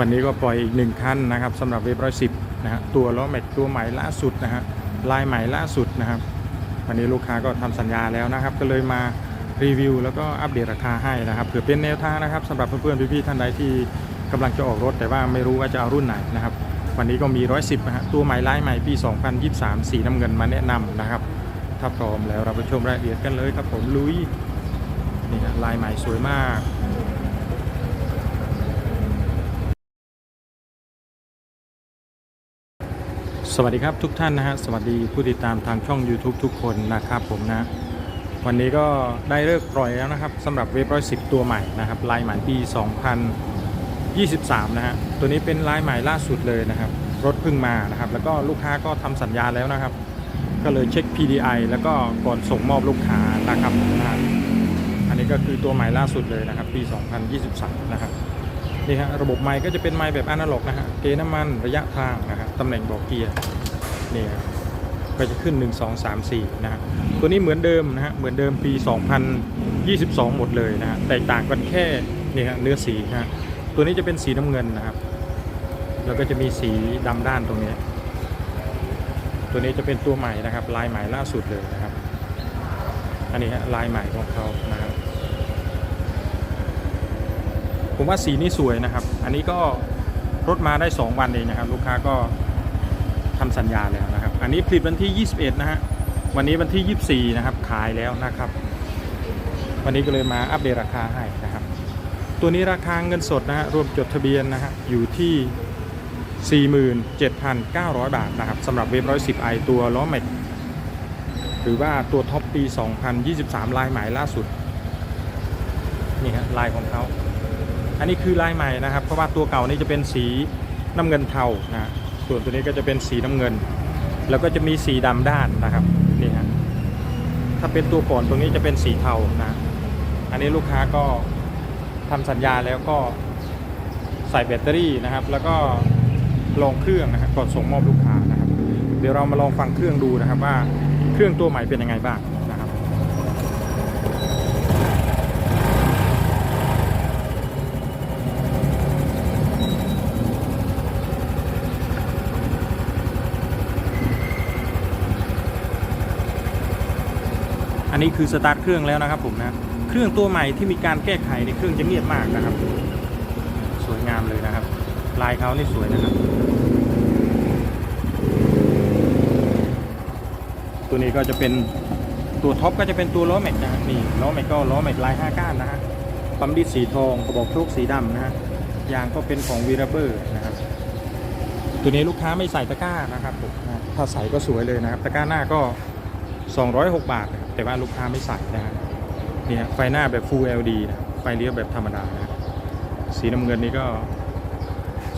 วันนี้ก็ปล่อยอีกหนึ่งคันนะครับสำหรับเวฟร้อยสิบนะฮะตัวล้อแม็กตัวใหม่ล่าสุดนะฮะลายใหม่ล่าสุดนะครับ วันนี้ลูกค้าก็ทำสัญญาแล้วนะครับ ก็เลยมารีวิว แล้วก็อัปเดตราคาให้นะครับเผื่อเป็นแนวทางนะครับสำหรับเพื่อนๆพี่ๆท่านใดที่กำลังจะออกรถ แต่ว่าไม่รู้ว่าจะเอารุ่นไหนนะครับ วันนี้ก็มี 110นะฮะตัวใหม่ลายใหม่ปี 2023 สีน้ำเงินมาแนะนำนะครับถ้าพร้อมแล้วเราไปชมรายละเอียดกันเลยครับผมลุยนี่ฮะลายใหม่สวยมาก สวัสดีครับทุกท่านนะฮะสวัสดีผู้ติดตามทางช่อง YouTube ทุกคนนะครับผมนะ วันนี้ก็ได้เลิกปล่อยแล้วนะครับสำหรับเว็บร้อยสิบตัวใหม่นะครับลายใหม่ปี 2023 นะฮะตัวนี้เป็นลายใหม่ล่าสุดเลยนะครับรถเพิ่งมานะครับแล้วก็ลูกค้าก็ทำสัญญาแล้วนะครับ ก็เลยเช็ค PDI แล้วก็ก่อนส่งมอบลูกค้านะครับนะอันนี้ก็คือตัวใหม่ล่าสุดเลยนะครับปี 2023 นะครับ นี่ฮะระบบไมค์ก็จะเป็นไมค์แบบอนาล็อกนะฮะเกน้ำมันระยะทางนะครับตำแหน่งบอกเกียร์นี่ครับก็จะขึ้น 1 2 3 4นะฮะตัวนี้เหมือนเดิมนะฮะเหมือนเดิมปี 2022 หมดเลยนะฮะแตกต่างกันแค่นี่ฮะเนื้อสีฮะตัวนี้จะเป็นสีน้ำเงินนะครับ แล้วก็จะมีสีดำด้านตรงนี้ ตัวนี้จะเป็นตัวใหม่นะครับ ลายใหม่ล่าสุดเลยนะครับ อันนี้ฮะลายใหม่ของเขานะครับ ผมว่าสีนี้สวยนะครับ อันนี้ก็รถมาได้ 2 วันเองนะครับ ลูกค้าก็ทำสัญญาแล้วนะครับ อันนี้ผลิตวันที่ 21 นะฮะ วันนี้วันที่ 24 นะครับ ขายแล้วนะครับ วันนี้ก็เลยมาอัปเดตราคาให้นะครับ ตัวนี้ราคาเงินสดนะฮะ รวมจดทะเบียนนะฮะ อยู่ที่ 47,900 บาทนะครับสำหรับเว็บ110 i ตัวล้อแม็กหรือว่าตัวท็อปปี 2023 ลายใหม่ล่าสุด นี่ฮะลายของเขา อันนี้คือลายใหม่นะครับ เพราะว่าตัวเก่านี่จะเป็นสีน้ำเงินเทานะส่วนตัวนี้ก็จะเป็นสีน้ำเงิน แล้วก็จะมีสีดำด้านนะครับนี่ฮะถ้าเป็นตัวก่อนตรงนี้จะเป็นสีเทานะอันนี้ลูกค้าก็ทำสัญญาแล้วก็ใส่แบตเตอรี่นะครับ แล้วก็ลองเครื่องนะครับก่อนส่งมอบลูกค้านะครับ เดี๋ยวเรามาลองฟังเครื่องดูนะครับว่าเครื่องตัวใหม่เป็นยังไงบ้างนะครับ อันนี้คือสตาร์ทเครื่องแล้วนะครับผมนะเครื่องตัวใหม่ที่มีการแก้ไขในเครื่องจะเงียบมากนะครับ สวยงามเลยนะครับ ลายเขานี่สวยนะครับ ตัวนี้ก็จะเป็นตัวท็อปก็จะเป็นตัวล้อแม็กนะฮะนี่ล้อแม็กก็ล้อแม็กลาย5ก้านนะฮะปั๊มดิสสีทองกระบอกโชคสีดำนะฮะยางก็เป็นของวีราเบอร์นะครับ ตัวนี้ลูกค้าไม่ใส่ตะกร้านะครับผมถ้าใส่ก็สวยเลยนะครับ ตะกร้าหน้าก็ 206 บาทนะครับแต่ว่าลูกค้าไม่ใส่นะฮะนี่ฮะไฟหน้าแบบ Full LED นะไฟเลี้ยวแบบธรรมดานะสีน้ำเงินนี่ก็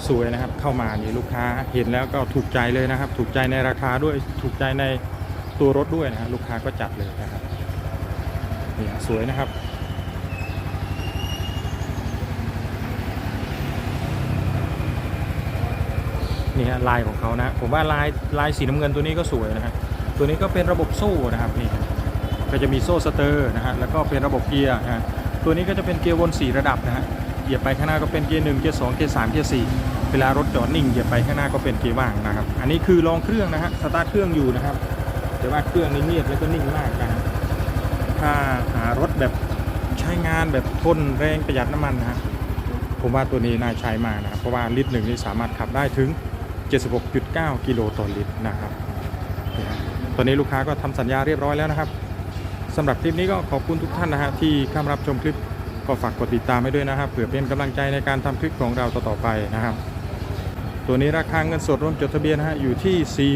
สวยนะครับเข้ามานี่ลูกค้าเห็นแล้วก็ถูกใจเลยนะครับ ถูกใจในราคาด้วยถูกใจในตัวรถด้วยนะฮะลูกค้าก็จัดเลยนะครับนี่สวยนะครับนี่ฮะลายของเขานะ ผมว่าลายลายสีน้ำเงินตัวนี้ก็สวยนะฮะ ตัวนี้ก็เป็นระบบโซ่นะครับนี่ก็จะมีโซ่สเตอร์นะฮะแล้วก็เป็นระบบเกียร์นะฮะตัวนี้ก็จะเป็นเกียร์วนสีระดับนะฮะเหยียบไปข้างหน้าก็เป็นเกียร์หนึ่งเกียร์สองเกียร์สามเกียร์สี่เวลารถจอดนิ่งเหยียบไปข้างหน้าก็เป็นเกียร์ว่างนะครับ อันนี้คือลองเครื่องนะฮะสตาร์ทเครื่องอยู่นะครับแต่ว่าเครื่องนี้เงียบแล้วก็นิ่งมากนะถ้าหารถแบบใช้งานแบบทนแรงประหยัดน้ำมันนะฮะผมว่าตัวนี้น่าใช้มากนะครับเพราะว่าลิตรหนึ่งนี่สามารถขับได้ถึง 76.9 กิโลต่อลิตรนะครับ ตอนนี้ลูกค้าก็ทำสัญญาเรียบร้อยแล้วนะครับสำหรับคลิปนี้ก็ขอบคุณทุกท่านนะฮะที่เข้ามารับชมคลิปก็ฝากกดติดตามให้ด้วยนะครับเผื่อเป็นกำลังใจในการทำคลิปของเราต่อๆไปนะครับ ตัวนี้ราคาเงินสดรวมจดทะเบียนนะฮะอยู่ที่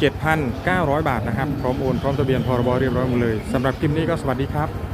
47,900 บาทนะครับพร้อมโอนพร้อมทะเบียนพรบเรียบร้อยหมดเลยสำหรับคลิปนี้ก็สวัสดีครับ